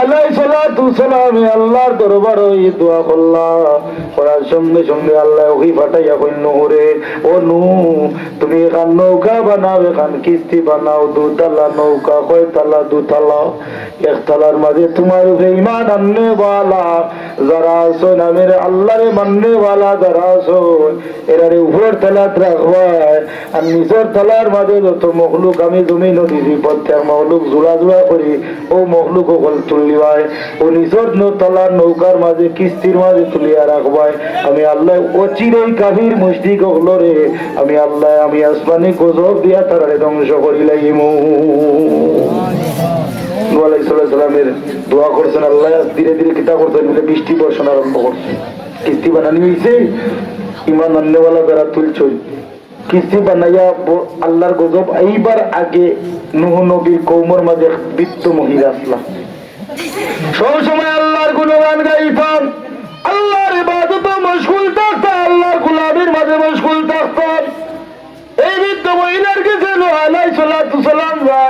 আলাইহিস সালাতু সালামে আল্লাহর দরবারে এই দোয়া করলাম। করার সঙ্গে সঙ্গে আল্লাহ ওই ফাটাইয়া কই নহরে ও নু, তুমি এখান নৌকা বানাও, এখান কিস্তি বানাও, দুতলা নৌকা, কয়তলা দুতলা, একতলার মাঝে তোমার উপরে ইমান আননে বালা, যারা আছো নামের আল্লাহরে মাননে বালা, যারা আছো এরারে উপর তলাত রাখবাই আর নিচের তলার মাঝে যত মখলুক, আমি জমি নদীছি প্রত্যেক মখলুক জোড়া জোড়া করি, ও মখলুক সকল ও নিচের ন- তলার নৌকার মাঝে, কিস্তির মাঝে তুলিয়া আমি আল্লাহ আমি আল্লাহ, আমি আসমানি দিয়া ধ্বংস দোয়া করছেন আল্লাহ, ধীরে ধীরে কিতা করছেন বৃষ্টি বর্ষণ আরম্ভ করছে। কিস্তি বানানি হয়েছে ইমান আন্নেওয়ালা যারা তুলছই কিস্তি বানাইয়া আল্লাহর গজব, এইবার আগে নুহ নবীর কৌমর মাঝে বৃত্ত মহিলা আসলাম। সব সময় আল্লাহর গুণগান গাইতাম আল্লাহর ইবাদত মশগুল থাকতাম আল্লাহর গুলামের মাঝে মশগুল থাকতাম এই বৃদ্ধ মহিলার কাছে আলাই সালাতু সালাম যায়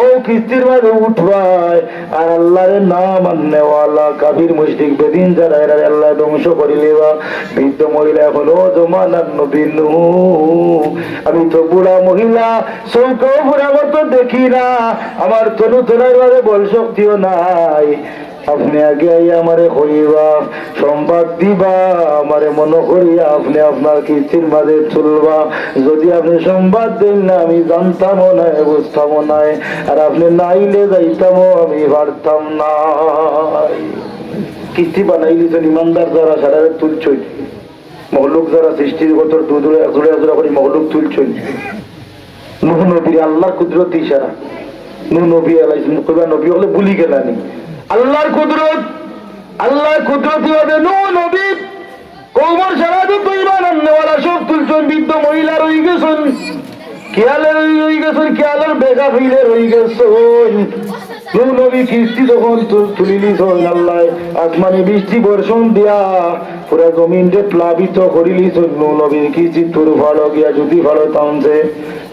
ও কিস্তির মাঝে উঠবাই আর আল্লাহর না মানে কাবির মুশরিক, বেদিন যারা, এরা আল্লাহ ধ্বংস করিলে বা বৃদ্ধ মহিলা এখন ও জমানার নবীন আমি তো বুড়া মহিলা চৌকেও বুড়া মতো দেখি না। আমার তনু তোলার বলে বল শক্তিও নাই। আপনি আগে আমারে করিবা সংবাদ দিবা, আমারে মনে করিয়া আপনি আপনার কিস্তির মাঝে চলবা। যদি আপনি সংবাদ দেন না, আমি জানতামও না, বুঝতামও নাই আর আপনি নাইলে যাইতামও, আমি পারতাম না। কিস্তি বানাইলিছেন ইমানদার যারা সারা তুলছই মহলুক যারা সৃষ্টির গত দুদুরে জোড়ে জোড়া করে মহলুক তুলছই নুহ নবীর আল্লাহর কুদরত ইশারা। নু নবী কইবা নবী হলে ভুলি গেলানি। আল্লাহর কুদরত, আল্লাহর কুদরতি হবে নু নবী কৌমর সারা তো ইমান আননেওয়ালা সব তুলছেন বৃদ্ধ মহিলা রই গেছেন। খেয়ালের রই গেছেন, খেয়ালের বেগা ফিলে রই গেছেন। নবী কিস্তি যখন তুলিলি আল্লাহ আসমানে বৃষ্টি বর্ষণ দিয়া পুরা জমিনকে প্লাবিত করিলি নবীর কিস্তি তোর ভালো, গিয়া যদি ভালো তামছে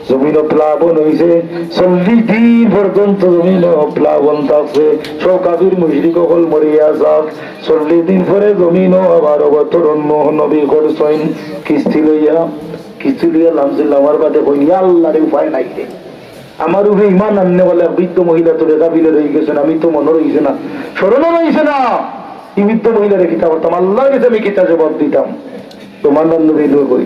জমিন প্লাবন হয়েছে চল্লিশ দিন পর্যন্ত জমিন প্লাবন থাকছে। সব কাবির সকল মরিয়া যাক। চল্লিশ দিন পরে জমিন আবার অবতরণ নবী করছেন কিস্তি লইয়া কিস্তি লইয়া নামছিল আমার বাদে কইনি আল্লাহর উপায় নাই রে। আমার উপরে ইমান আননে বলে বৃদ্ধ মহিলা তো রেখা বিলে রয়ে গেছেন আমি তো মনে রয়েছে না। স্মরণও রয়েছে না। এই বৃদ্ধ মহিলা রেখে করতাম? আল্লাহর কাছে আমি কিতা জবাব দিতাম? তোমার নন্দ বিলু কই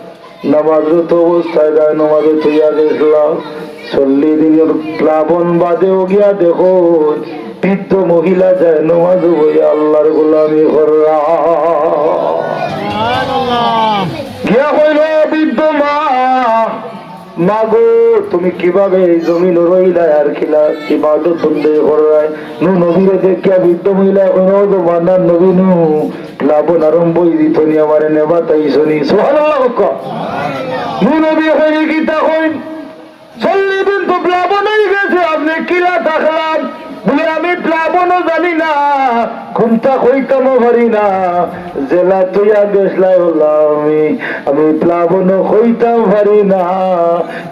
নামাজরত অবস্থায় যায় নামাজে থইয়া গেছিলাম। চল্লিশ দিনের প্লাবন বাদেও গিয়া দেখো, বৃদ্ধ মহিলা যায় নমাজ বইয়া আল্লাহর গোলামি কররা গিয়া হইল বৃদ্ধ মা মাগো তুমি কীভাবে এই জমিন রইলা? আর খিলা ইবাদত বন্দে করায় নু নবীরে দেখিয়া বৃদ্ধ মহিলা তো নবী নু। আরম্ভ দিত নি আমারে নেবা তাই শুনি। সুবহানাল্লাহ নু নবী কি হইন। চল্লিশ দিন তো হয়ে গেছে আপনি কিলা প্লাবনও জানি না ঘুমটা পারি না জেলা তুইয়া গেছলাই হলাম আমি আমি কইতাম পারি না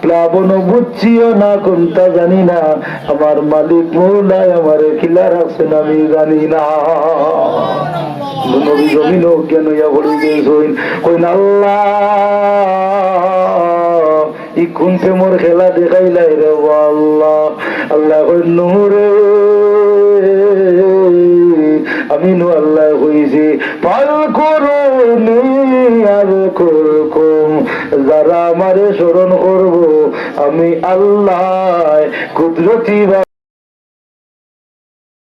প্লাবনও বুঝছিও না জানি না আমার মালিক মৌলায় আমার আমি জানি না ই মোর খেলা দেখাইলাই রে আল্লাহ। আল্লাহ কই আমি নু আল্লাহ হইছে পাল করুনি আর করকুম। যারা আমারে স্মরণ করব, আমি আল্লাহ কুদরতি